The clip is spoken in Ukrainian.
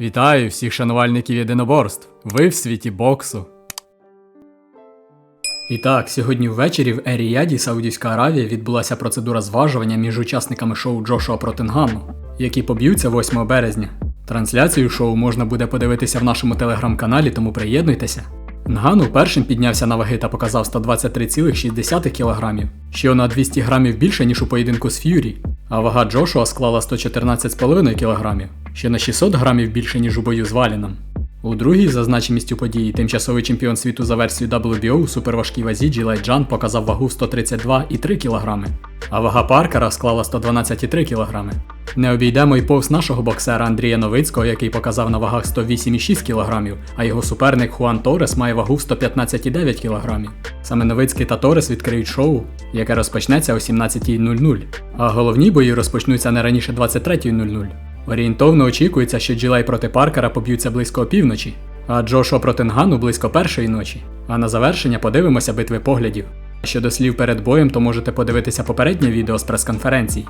Вітаю всіх шанувальників єдиноборств. Ви в світі боксу. І так, сьогодні ввечері в Еріяді, Саудівська Аравія, відбулася процедура зважування між учасниками шоу Джошуа протингану, які поб'ються 8 березня. Трансляцію шоу можна буде подивитися в нашому телеграм-каналі, тому приєднуйтеся. Нгану першим піднявся на ваги та показав 123,6 кг, що на 200 грамів більше, ніж у поєдинку з Ф'юрі, а вага Джошуа склала 114,5 кг, що на 600 грамів більше, ніж у бою з Валіном. У другій за значимістю події тимчасовий чемпіон світу за версією WBO у суперважкій вазі Джилай Джан показав вагу в 132,3 кг, а вага Паркера склала 112,3 кг. Не обійдемо й повз нашого боксера Андрія Новицького, який показав на вагах 108,6 кг, а його суперник Хуан Торес має вагу в 115,9 кг. Саме Новицький та Торес відкриють шоу, яке розпочнеться о 17.00, а головні бої розпочнуться не раніше 23.00. Орієнтовно очікується, що Джилей проти Паркера поб'ються близько опівночі, а Джошо проти Нгану близько першої ночі. А на завершення подивимося битви поглядів. Щодо слів перед боєм, то можете подивитися попереднє відео з прес-конференцій.